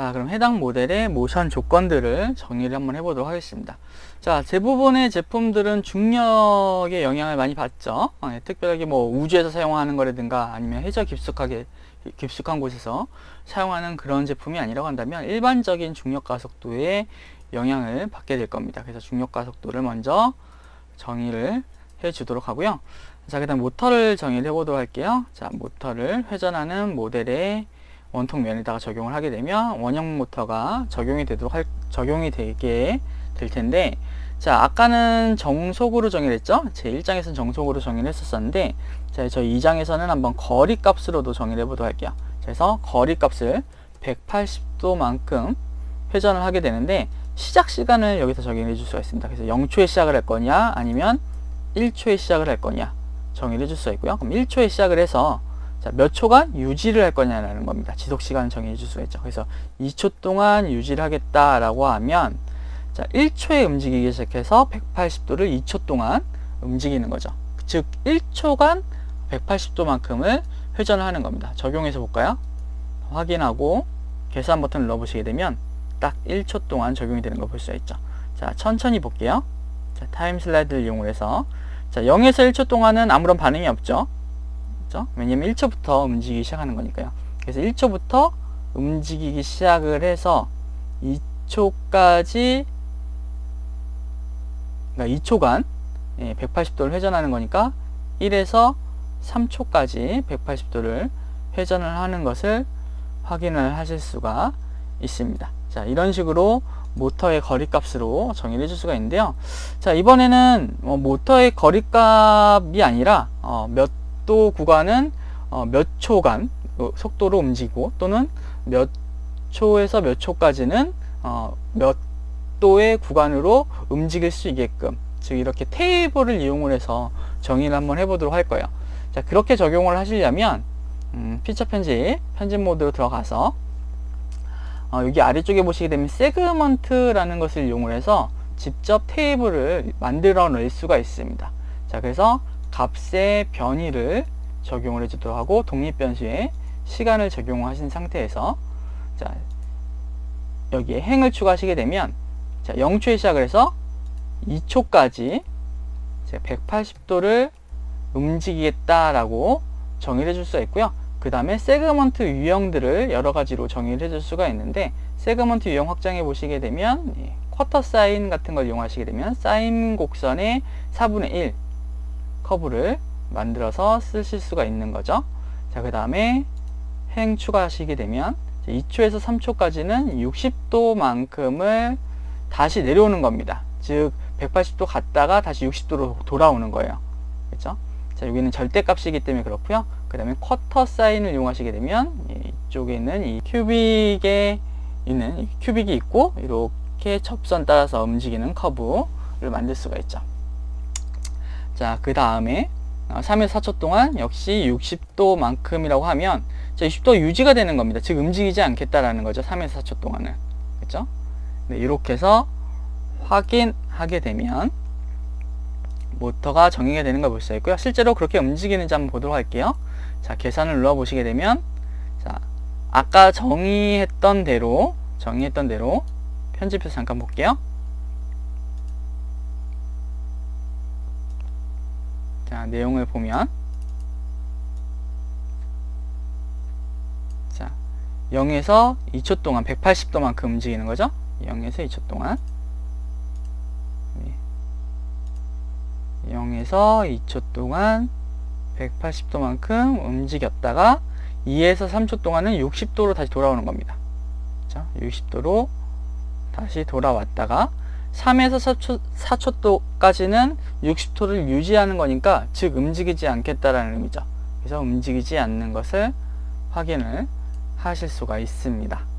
자, 그럼 해당 모델의 모션 조건들을 정리를 한번 해보도록 하겠습니다. 자, 대부분의 제품들은 중력의 영향을 많이 받죠. 어, 예, 특별하게 뭐 우주에서 사용하는 거라든가 아니면 해저 깊숙하게 깊숙한 곳에서 사용하는 그런 제품이 아니라고 한다면 일반적인 중력 가속도의 영향을 받게 될 겁니다. 그래서 중력 가속도를 먼저 정의를 해 주도록 하고요. 자, 그다음 모터를 정의를 해 보도록 할게요. 자, 모터를 회전하는 모델의 원통 면에다가 적용을 하게 되면 원형 모터가 적용이 되도록 할, 적용이 되게 될 텐데 자 아까는 정속으로 정의를 했죠? 제 1장에서는 정속으로 정의를 했었었는데 자 저희 2장에서는 한번 거리 값으로도 정의를 해보도록 할게요. 자, 그래서 거리 값을 180도만큼 회전을 하게 되는데 시작 시간을 여기서 정의를 해줄 수가 있습니다. 그래서 0초에 시작을 할 거냐 아니면 1초에 시작을 할 거냐 정의를 해줄 수가 있고요. 그럼 1초에 시작을 해서 자, 몇 초간 유지를 할 거냐라는 겁니다. 지속 시간을 정해 줄 수가 있죠. 그래서 2초 동안 유지를 하겠다라고 하면 자, 1초에 움직이기 시작해서 180도를 2초 동안 움직이는 거죠. 즉 1초간 180도만큼을 회전을 하는 겁니다. 적용해서 볼까요? 확인하고 계산 버튼을 눌러 보시게 되면 딱 1초 동안 적용이 되는 걸볼 수가 있죠. 자, 천천히 볼게요. 자, 타임 슬라이드를 이용해서 자, 0에서 1초 동안은 아무런 반응이 없죠. 그죠? 왜냐면 1초부터 움직이기 시작하는 거니까요. 그래서 1초부터 움직이기 시작을 해서 2초까지 그러니까 2초간 180도를 회전하는 거니까 1에서 3초까지 180도를 회전을 하는 것을 확인을 하실 수가 있습니다. 자, 이런 식으로 모터의 거리값으로 정의를 해줄 수가 있는데요. 자, 이번에는 뭐 모터의 거리값이 아니라 어, 몇도 구간은 어, 몇 초간 어, 속도로 움직이고 또는 몇 초에서 몇 초까지는 어, 몇 도의 구간으로 움직일 수 있게끔 즉 이렇게 테이블을 이용을 해서 정의를 한번 해보도록 할 거예요. 자 그렇게 적용을 하시려면 음, 피처 편집 편집 모드로 들어가서 어, 여기 아래쪽에 보시게 되면 세그먼트라는 것을 이용을 해서 직접 테이블을 만들어 낼 수가 있습니다. 자 그래서 값의 변이를 적용을 해주도록 하고 독립변수에 시간을 적용하신 상태에서 자 여기에 행을 추가하시게 되면 자 0초에 시작을 해서 2초까지 180도를 움직이겠다라고 정의를 해줄 수가 있고요. 그 다음에 세그먼트 유형들을 여러 가지로 정의를 해줄 수가 있는데 세그먼트 유형 확장해 보시게 되면 예, 쿼터 사인 같은 걸 이용하시게 되면 사인 곡선의 4분의 1 커브를 만들어서 쓰실 수가 있는 거죠. 자, 그 다음에 행 추가하시게 되면 2초에서 3초까지는 60도만큼을 다시 내려오는 겁니다. 즉 180도 갔다가 다시 60도로 돌아오는 거예요. 그렇죠? 자, 여기는 절대값이기 때문에 그렇고요. 그 다음에 쿼터 사인을 이용하시게 되면 이쪽에 있는 이 큐빅에 있는 큐빅이 있고 이렇게 접선 따라서 움직이는 커브를 만들 수가 있죠. 자, 그 다음에 3에서 4초 동안 역시 60도만큼이라고 하면 자, 60도 유지가 되는 겁니다. 즉 움직이지 않겠다라는 거죠. 3에서 4초 동안은. 그렇죠? 네, 이렇게 해서 확인하게 되면 모터가 정의가 되는 걸 볼 수 있고요. 실제로 그렇게 움직이는지 한번 보도록 할게요. 자, 계산을 눌러 보시게 되면 자, 아까 정의했던 대로 정의했던 대로 편집해서 잠깐 볼게요. 자, 내용을 보면 자, 0에서 2초 동안 180도만큼 움직이는 거죠. 0에서 2초 동안 0에서 2초 동안 180도만큼 움직였다가 2에서 3초 동안은 60도로 다시 돌아오는 겁니다. 자, 60도로 다시 돌아왔다가 3에서 4초, 4초 도까지는 60도를 유지하는 거니까 즉 움직이지 않겠다라는 의미죠. 그래서 움직이지 않는 것을 확인을 하실 수가 있습니다.